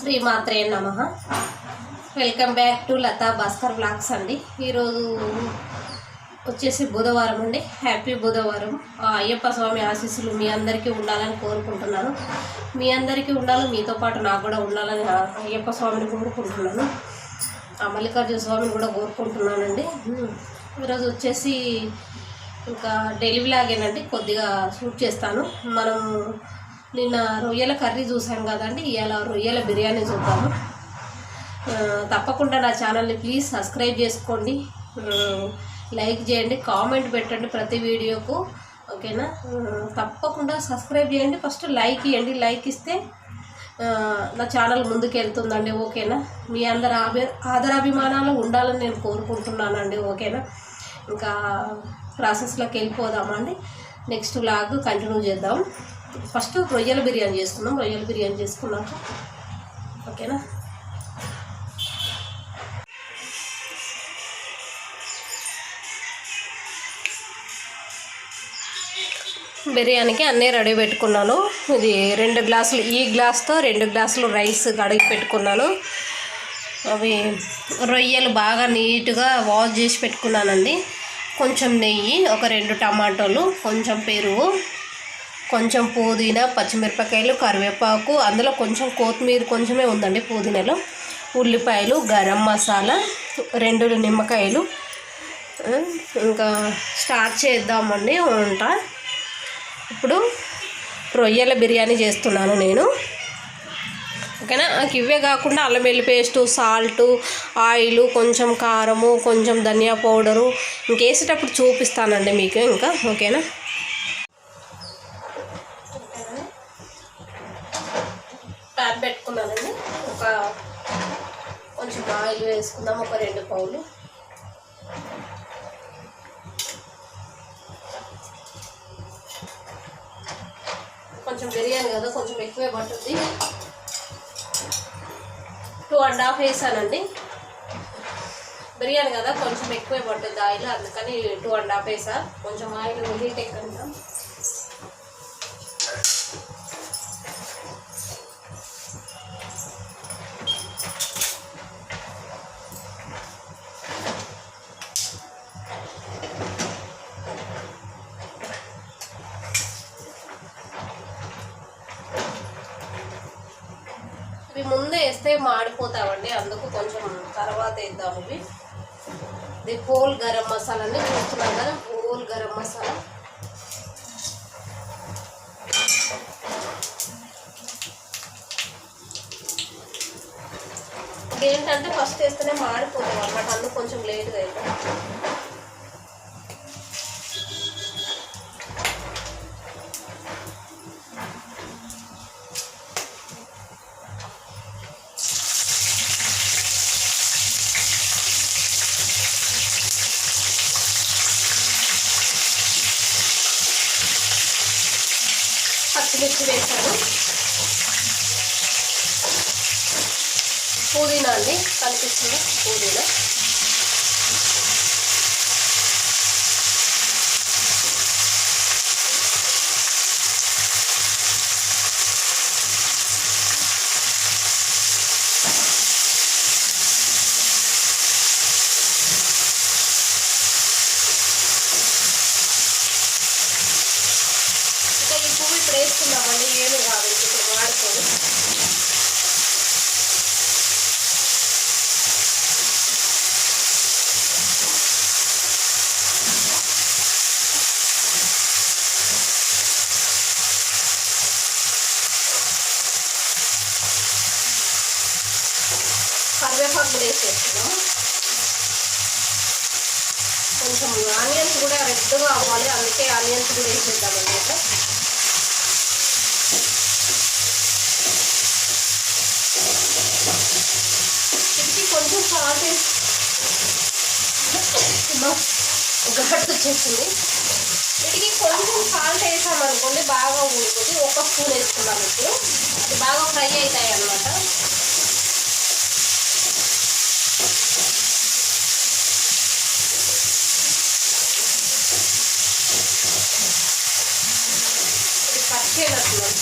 శ్రీమాత్రే నమ. Welcome back to Latha Bhaskar vlogs అండి. ఈరోజు వచ్చేసి బుధవారం అండి. హ్యాపీ బుధవారం. అయ్యప్ప స్వామి ఆశీస్సులు మీ అందరికీ ఉండాలని కోరుకుంటున్నాను. మీ అందరికీ ఉండాలి మీతో పాటు నాకు కూడా ఉండాలని అయ్యప్ప స్వామిని కోరుకుంటున్నాను. ఆ మల్లికార్జున స్వామిని కూడా కోరుకుంటున్నానండి. ఈరోజు వచ్చేసి ఇంకా డైలీ వ్లాగేనండి కొద్దిగా షూట్ చేస్తాను. మనం నిన్న రొయ్యల కర్రీ చూసాం కదండి ఇవాళ రొయ్యల బిర్యానీ చూద్దాము. తప్పకుండా నా ఛానల్ని ప్లీజ్ సబ్స్క్రైబ్ చేసుకోండి. లైక్ చేయండి కామెంట్ పెట్టండి ప్రతి వీడియోకు ఓకేనా? తప్పకుండా సబ్స్క్రైబ్ చేయండి. ఫస్ట్ లైక్ ఇవ్వండి. లైక్ ఇస్తే నా ఛానల్ ముందుకు వెళ్తుందండి ఓకేనా? మీ అందరి ఆభి ఆదరాభిమానాలు ఉండాలని నేను కోరుకుంటున్నానండి ఓకేనా? ఇంకా ప్రాసెస్లోకి వెళ్ళిపోదామండి. నెక్స్ట్ లాగ్ కంటిన్యూ చేద్దాం. ఫస్ట్ రొయ్యల బిర్యానీ చేసుకుందాం రొయ్యల బిర్యానీ చేసుకున్నాక ఓకేనా? బిర్యానీకి అన్నీ రెడీ పెట్టుకున్నాను. ఇది రెండు గ్లాసులు ఈ గ్లాస్తో రెండు గ్లాసులు రైస్ కడిగి పెట్టుకున్నాను. అవి రొయ్యలు బాగా నీట్గా వాష్ చేసి పెట్టుకున్నానండి. కొంచెం నెయ్యి ఒక రెండు టమాటోలు కొంచెం పెరుగు కొంచెం పుదీనా పచ్చిమిరపకాయలు కరివేపాకు అందులో కొంచెం కొత్తిమీర కొంచెమే ఉందండి పుదీనాలో. ఉల్లిపాయలు గరం మసాలా రెండు నిమ్మకాయలు. ఇంకా స్టార్ట్ చేద్దామండి వంట. ఇప్పుడు రొయ్యల బిర్యానీ చేస్తున్నాను నేను. ఓకేనా? నాకు ఇవే కాకుండా అల్లం వెల్లి పేస్టు సాల్టు ఆయిల్ కొంచెం కారము కొంచెం ధనియా పౌడరు ఇంకేసేటప్పుడు చూపిస్తానండి మీకు ఇంకా. ఓకేనా? ప్యాన్ పెట్టుకున్నానండి. ఒక కొంచెం ఆయిల్ వేసుకుందాం ఒక రెండు పౌలు. కొంచెం బిర్యానీ కదా కొంచెం ఎక్కువే పట్టుద్ది టూ అండ్ హాఫ్ వేసానండి. బిర్యానీ కదా కొంచెం ఎక్కువే పట్టుద్ది ఆయిల్ అందుకని టూ అండ్ హాఫ్ వేసా. కొంచెం ఆయిల్ హీట్ ఎక్కండి వేస్తే మాడిపోతామండి. అందుకు కొంచెం తర్వాత వేద్దాం ఇవి ఇది హోల్ గరం మసాలా అని చూస్తున్నాం కదా హోల్ గరం మసాలా. ఏంటంటే ఫస్ట్ వేస్తేనే మాడిపోతాం అన్నమాట. అందుకు కొంచెం లేట్గా అవుతాం పుదీనా అండి కనిపిస్తుంది పుదీనా ఇంకా ఈ పువ్వు ఇప్పుడు వేసుకుందామండి ఏమి కాదు ఇప్పుడు వాడుకోదు కరివేపాకు కూడా వేసేస్తున్నాం కొంచెం ఆనియన్స్ కూడా రెడ్గా అవ్వాలి. అందుకే ఆనియన్స్ కూడా వేసేద్దాం అనమాట ఇది కొంచెం సాల్ట్ వేసి ఘాట్ వచ్చేసింది. వీటికి కొంచెం సాల్ట్ వేసామనుకోండి బాగా ఉడుకుతుంది ఒక స్పూన్ వేసుకున్నాం ఇప్పుడు. అది బాగా ఫ్రై అవుతాయి అన్నమాట ఇది కట్ చేయనట్టున్నాం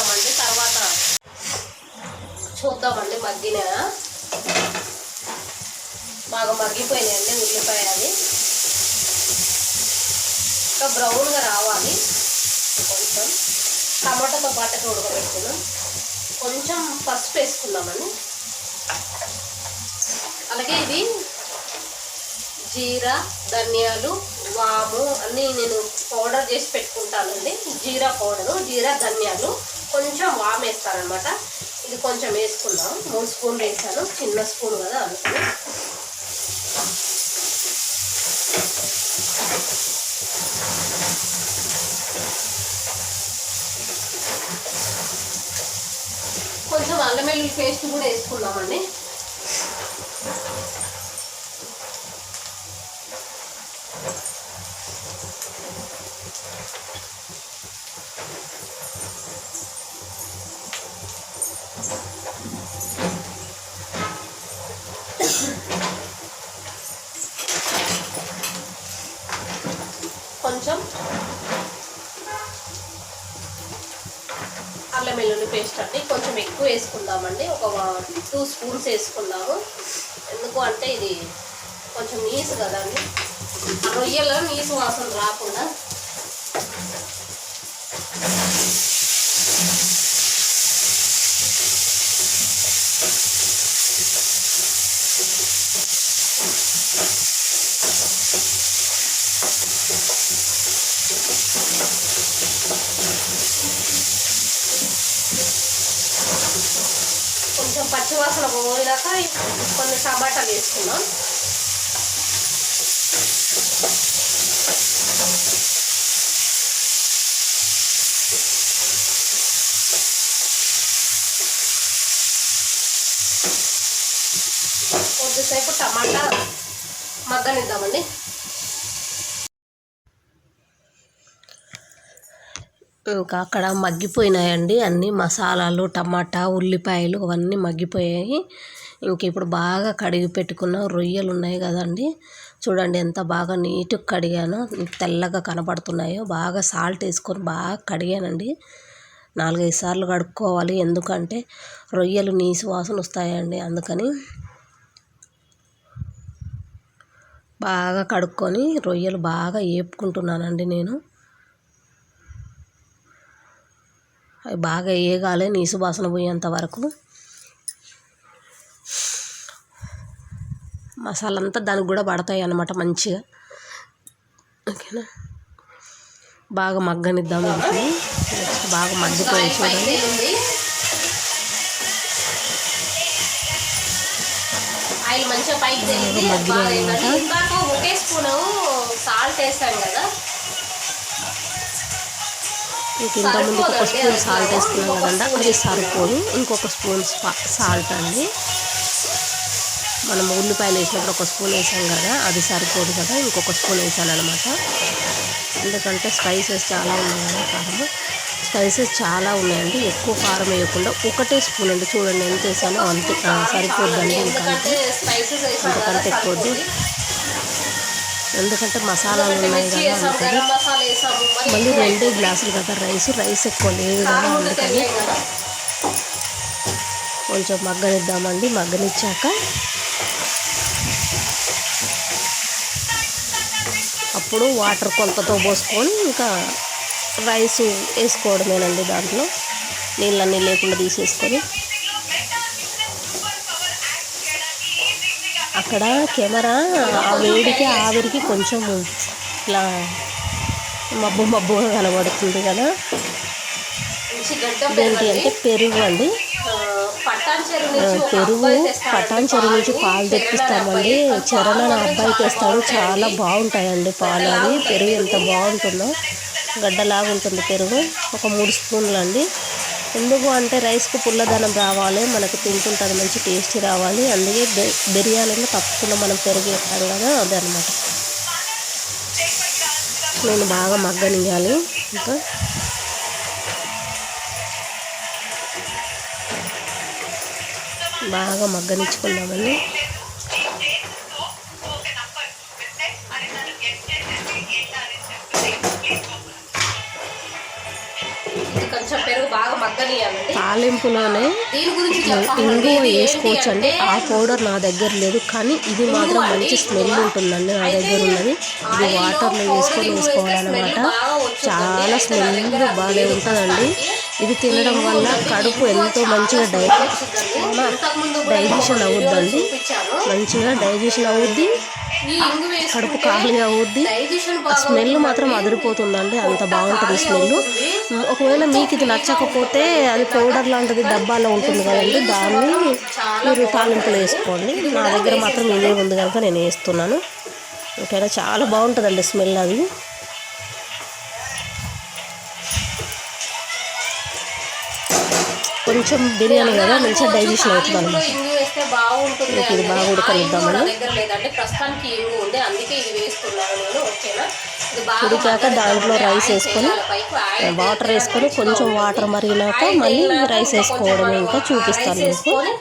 కొంచెం తర్వాత చూద్దామండి మగ్గిన. బాగా మగ్గిపోయినాయండి ఉల్లిపాయ అది ఇంకా బ్రౌన్గా రావాలి. కొంచెం టమాటాతో పాటు ఉడకబెట్టుకున్నాం. కొంచెం పసుపు వేసుకుందామండి అలాగే ఇది జీరా ధనియాలు వాము అన్నీ నేను పౌడర్ చేసి పెట్టుకుంటానండి. జీరా పౌడరు జీరా ధనియాలు. కొంచెం వామ్ వేస్తానమాట ఇది కొంచెం వేసుకుందాం. మూడు స్పూన్లు వేసాను. చిన్న స్పూన్ కదా అనుకుని కొంచెం అల్లం వెల్లుల్లి పేస్ట్ కూడా వేసుకుందామండి. పేస్ట్ అండి. కొంచెం ఎక్కువ వేసుకుందామండి. ఒక టూ స్పూన్స్ వేసుకుందాము. ఎందుకు అంటే ఇది కొంచెం నీసు కదండి రొయ్యలో నీసు వాసన రాకుండా కొంచెం పచ్చివాసన పోయేదాకా కొన్ని టమాటాలు వేసుకున్నాం కొద్దిసేపు టమాటా మగ్గనిద్దామండి. ఇంకా అక్కడ మగ్గిపోయినాయండి అన్ని మసాలాలు టమాటా ఉల్లిపాయలు అవన్నీ మగ్గిపోయాయి. ఇంక ఇప్పుడు బాగా కడిగి పెట్టుకున్న రొయ్యలు ఉన్నాయి కదండి. చూడండి ఎంత బాగా నీట్గా కడిగానో. తెల్లగా కనపడుతున్నాయో బాగా సాల్ట్ వేసుకొని బాగా కడిగానండి. నాలుగైదు సార్లు కడుక్కోవాలి. ఎందుకంటే రొయ్యలు నీసు వాసన వస్తాయండి. అందుకని బాగా కడుక్కొని రొయ్యలు బాగా వేపుకుంటున్నానండి నేను. అవి బాగా వేగాలి నీసు వాసన పోయేంత వరకు. మసాలా అంతా దానికి కూడా పడతాయి అన్నమాట మంచిగా. ఓకేనా? బాగా మగ్గనిద్దాం వీటిని బాగా మగ్గిపోయి చూడండి. ఆయిల్ మంచిగా పైకి తేలింది. మగ్గినాయి ఇంక ఇంత ముందు ఒక స్పూన్ సాల్ట్ వేసుకున్నాం కదండి అది సరిపోదు. ఇంకొక స్పూన్ సాల్ట్ అండి. మనం ఉల్లిపాయలు వేసినప్పుడు ఒక స్పూన్ వేసాం కదా అది సరిపోదు కదా ఇంకొక స్పూన్ వేసాను అనమాట ఎందుకంటే స్పైసెస్ చాలా ఉన్నాయి కదా కారం. స్పైసెస్ చాలా ఉన్నాయండి ఎక్కువ కారం వేయకుండా ఒకటే స్పూన్ అండి. చూడండి ఎంత వేసానో అంతే. సరిపోద్దండి ఇంకా. ఎందుకంటే స్పైసెస్ ఎందుకంటే మసాలాలు ఉన్నాయి కదా అందుకని మళ్ళీ రెండే గ్లాసులు కదా రైస్ రైస్ ఎక్కువ లేదు కదా అందుకని కొంచెం మగ్గనిద్దామండి మగ్గనిచ్చాక అప్పుడు వాటర్ కొలతతో పోసుకొని ఇంకా రైస్ వేసుకోవడమేనండి దాంట్లో నీళ్ళన్నీ లేకుండా తీసేసుకొని. అక్కడ కెమెరా ఆ వేడికి ఆవిరికి కొంచెం ఇట్లా మబ్బు మబ్బుగా కనబడుతుంది కదా. దేనికి అంటే పెరుగు అండి. పెరుగు పటాన్ చెరువు నుంచి పాలు తెప్పిస్తామండి అబ్బాయి. నా అబ్బాయి చాలా తెస్తాడు. చాలా బాగుంటాయండి. బాగుంటాయండి పాలు అవి. పెరుగు ఎంత బాగుంటుందో గడ్డలాగా ఉంటుంది పెరుగు. ఒక మూడు స్పూన్లు అండి. ఎందుకు అంటే రైస్కి పుల్లదనం రావాలి మనకు తింటుంటుంది మంచి టేస్ట్ రావాలి. అందుకే బిర్యానీలో తప్పకుండా మనం పెరుగు వేస్తాం కదా అదే అనమాట నేను బాగా మగ్గనియాలి ఇంకా బాగా మగ్గనిచ్చుకుందామండి తాలింపులోనే ఏంటి వేసుకోవచ్చు అండి ఆ పౌడర్ నా దగ్గర లేదు కానీ ఇది మాత్రం మంచి స్మెల్ ఉంటుందండి నా దగ్గర ఉన్నది. ఇది వాటర్లో వేసుకొని వేసుకోవాలన్నమాట. చాలా స్మెల్ బాగా ఉంటుందండి. ఇది తినడం వల్ల కడుపు ఎంతో మంచిగా డై డైజెషన్ అవుద్దండి. మంచిగా డైజెషన్ అవుద్ది. కడుపు ఖాళీగా అవుద్ది. స్మెల్ మాత్రం అదిరిపోతుందండి. అంత బాగుంటుంది స్మెల్ ఒకవేళ మీకు ఇది నచ్చకపోతే అది పౌడర్ లాంటిది డబ్బాలో ఉంటుంది కదండి. దాన్ని మీరు తాలింపులు వేసుకోండి. నా దగ్గర మాత్రం ఇదే ఉంది కనుక నేను వేస్తున్నాను. ఓకేనా? చాలా బాగుంటుందండి స్మెల్ అది. కొంచెం బిర్యానీ కదా మంచిగా డైజెషన్ అవుతుంది అనమాట ఇంగు వేస్తే బాగుంటుంది మీకు ఇది బాగా ఉడకనిద్దామని. ఉడికాక దాంట్లో. రైస్ వేసుకొని వాటర్ వేసుకొని కొంచెం వాటర్ మరిగినాక మళ్ళీ రైస్ వేసుకోవడం ఇంకా చూపిస్తాను మీకు. వేసుకొని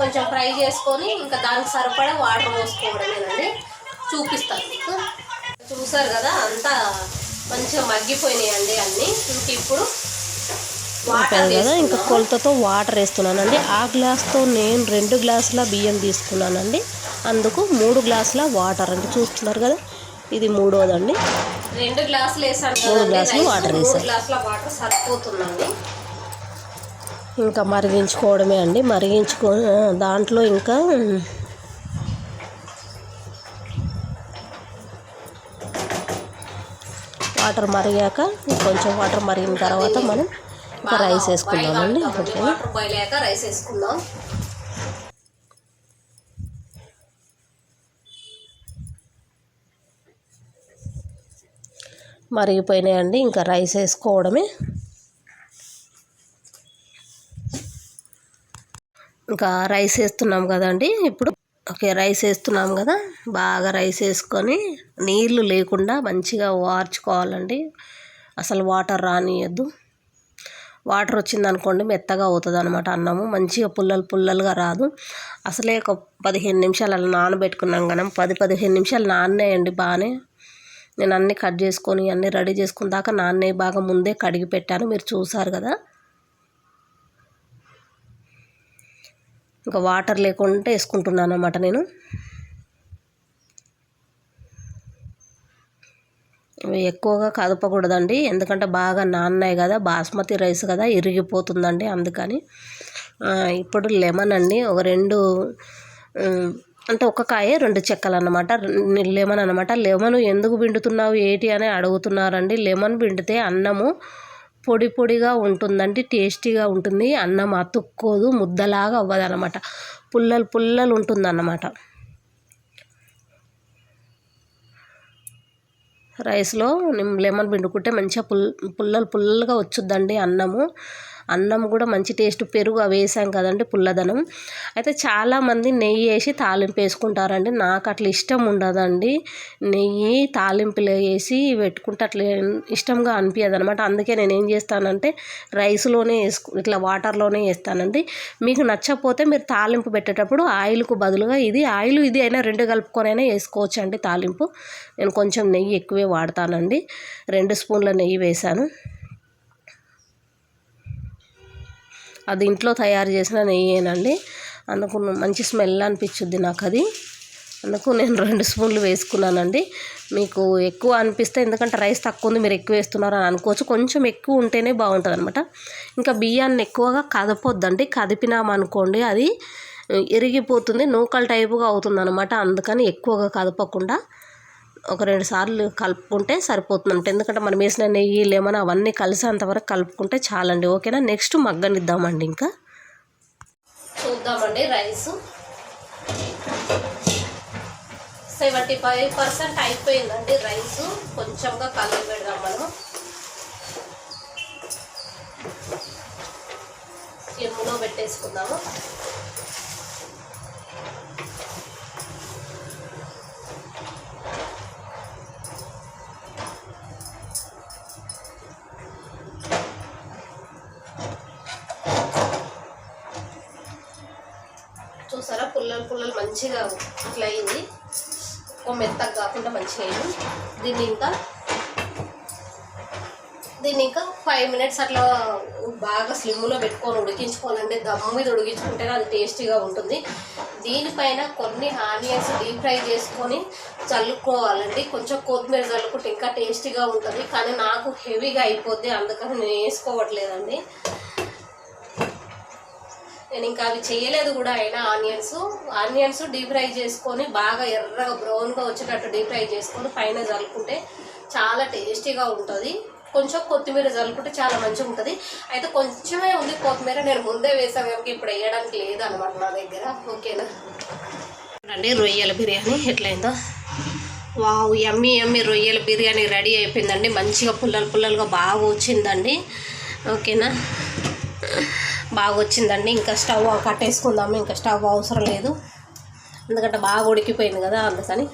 కొంచెం ఫ్రై చేసుకొని ఇంకా దానికి సరిపడా వాటర్ పోసుకోవడమేనండి. చూపిస్తాను మీకు. చూసారు కదా అంతా మంచిగా మగ్గిపోయినాయండి అన్నీ. ఇంక ఇప్పుడు కదా ఇంకా. కొలతతో వాటర్ వేస్తున్నానండి ఆ గ్లాస్తో నేను రెండు గ్లాసుల బియ్యం తీసుకున్నానండి అందుకు మూడు గ్లాసుల వాటర్ అండి చూస్తున్నారు కదా ఇది మూడోదండి రెండు గ్లాసులు వేసాను మూడు గ్లాసులు. వాటర్ వేసాను. గ్లాసుల వాటర్ సరిపోతుందండి ఇంకా మరిగించుకోవడమే అండి మరిగించుకో దాంట్లో ఇంకా వాటర్ మరిగాక కొంచెం వాటర్ మరిగిన తర్వాత మనం ఇంకా రైస్ వేసుకుందామండి ఓకే. వాటర్ బాయిల్ అయ్యాక రైస్ వేసుకుందాం. మరిగిపోయినాయండి. ఇంకా రైస్ వేసుకోవడమే. ఇంకా రైస్ వేస్తున్నాం కదండి ఇప్పుడు. ఓకే రైస్ వేస్తున్నాం కదా. బాగా రైస్ వేసుకొని నీళ్ళు లేకుండా మంచిగా వార్చుకోవాలండి. అసలు వాటర్ రానియద్దు. వాటర్ వచ్చింది అనుకోండి మెత్తగా అవుతుంది అనమాట అన్నము. మంచిగా పుల్లలు పుల్లలుగా రాదు. అసలే ఒక పదిహేను నిమిషాలు అలా నానబెట్టుకున్నాం కానీ పది పదిహేను నిమిషాలు నానేయండి బాగానే. నేను అన్నీ కట్ చేసుకొని అన్నీ రెడీ చేసుకున్న దాకా నాన్నే బాగా ముందే కడిగి పెట్టాను. మీరు చూసారు కదా? ఇంకా వాటర్ లేకుంటే వేసుకుంటున్నాను అనమాట నేను. ఎక్కువగా కదపకూడదండి. ఎందుకంటే బాగా నాన్నాయి కదా బాస్మతి రైస్ కదా ఇరిగిపోతుందండి అందుకని. ఇప్పుడు లెమన్ అండి ఒక రెండు అంటే ఒక కాయ రెండు చెక్కలు అన్నమాట లెమన్ అనమాట లెమన్ ఎందుకు పిండుతున్నావు ఏంటి అని అడుగుతున్నారండి. లెమన్ పిండితే అన్నము పొడి పొడిగా ఉంటుందండి టేస్టీగా ఉంటుంది. అన్నం అతుక్కోదు ముద్దలాగా అవ్వదు అనమాట పుల్లలు పుల్లలు ఉంటుందన్నమాట. రైస్లో లెమన్ పిండుకుంటే మంచిగా పుల్ పుల్లలు పుల్లలుగా వచ్చుద్దండి అన్నము. అన్నం కూడా మంచి టేస్ట్ పెరుగు అవి వేసాం కదండి పుల్లదనం. అయితే చాలామంది నెయ్యి వేసి తాలింపు వేసుకుంటారండి. నాకు అట్లా ఇష్టం ఉండదండి. నెయ్యి తాలింపులు వేసి పెట్టుకుంటే అట్లా ఇష్టంగా అనిపించదు అనమాట అందుకే నేను ఏం చేస్తానంటే రైస్లోనే వేసుకు ఇట్లా వాటర్లోనే వేస్తానండి. మీకు నచ్చకపోతే మీరు తాలింపు పెట్టేటప్పుడు ఆయిల్కు బదులుగా ఇది ఆయిల్ ఇది అయినా రెండు కలుపుకొని అయినా వేసుకోవచ్చు అండి తాలింపు. నేను కొంచెం నెయ్యి ఎక్కువే వాడతానండి. రెండు స్పూన్ల నెయ్యి వేశాను. అది ఇంట్లో తయారు చేసిన నెయ్యేనండి. అందుకు మంచి స్మెల్ అనిపించుద్ది నాకు అది అందుకు నేను రెండు స్పూన్లు వేసుకున్నానండి. మీకు ఎక్కువ అనిపిస్తే ఎందుకంటే రైస్ తక్కువ ఉంది మీరు ఎక్కువ వేస్తున్నారు అని అనుకోవచ్చు. కొంచెం ఎక్కువ ఉంటేనే బాగుంటుంది అనమాట ఇంకా బియ్యాన్ని ఎక్కువగా కదపొద్దండి. కదిపినామనుకోండి అది ఇరిగిపోతుంది నూకల టైపుగా అవుతుంది అనమాట అందుకని ఎక్కువగా కదపకుండా ఒక రెండు సార్లు కలుపుకుంటే సరిపోతుందంట ఎందుకంటే మనం వేసిన నెయ్యి లెమన్ అవన్నీ కలిసేంతవరకు కలుపుకుంటే చాలండి. ఓకేనా? నెక్స్ట్ మగ్గనిద్దామండి ఇంకా. చూద్దామండి రైస్. సెవెంటీ ఫైవ్ పర్సెంట్ అయిపోయిందండి రైస్. కొంచెంగా కలర్ పెడదాం మనం. ఎమ్ములో పెట్టేసుకుందాము చూసారా పుల్లలు పుల్లలు మంచిగా ఇట్లా అయింది. మెత్తగా కాకుండా మంచిగా అయింది. దీన్ని ఇంకా దీన్ని ఇంకా ఫైవ్ మినిట్స్ అట్లా బాగా స్లిమ్లో పెట్టుకొని ఉడికించుకోవాలండి దమ్ము మీద ఉడికించుకుంటేనే అది టేస్టీగా ఉంటుంది. దీనిపైన కొన్ని ఆనియన్స్ డీప్ ఫ్రై చేసుకొని చల్లుకోవాలండి. కొంచెం కొత్తిమీర చల్లుకుంటే ఇంకా టేస్టీగా ఉంటుంది. కానీ నాకు హెవీగా అయిపోద్ది. అందుకని నేను వేసుకోవట్లేదండి. నేను ఇంకా అవి చేయలేదు కూడా అయినా ఆనియన్స్. ఆనియన్స్ డీప్ ఫ్రై చేసుకొని బాగా ఎర్రగా బ్రౌన్గా వచ్చేటట్టు డీప్ ఫ్రై చేసుకొని పైన చల్లుకుంటే చాలా టేస్టీగా ఉంటుంది. కొంచెం కొత్తిమీర చల్లుకుంటే చాలా మంచిగా ఉంటుంది. అయితే కొంచెమే ఉంది కొత్తిమీర నేను ముందే వేసాను కనుక ఇప్పుడు వేయడానికి లేదనమాట నా దగ్గర. ఓకేనా? అండి రొయ్యల బిర్యానీ ఎట్లయిందో. వావ్ ఎమ్మి ఎమ్మి రొయ్యల బిర్యానీ రెడీ అయిపోయిందండి. మంచిగా పుల్లలు పుల్లలుగా బాగా వచ్చిందండి. ఓకేనా? బాగా వచ్చిందండి ఇంకా స్టవ్ కట్టేసుకుందాము. ఇంకా స్టవ్ అవసరం లేదు. ఎందుకంటే బాగా ఉడికిపోయింది కదా అందుకని.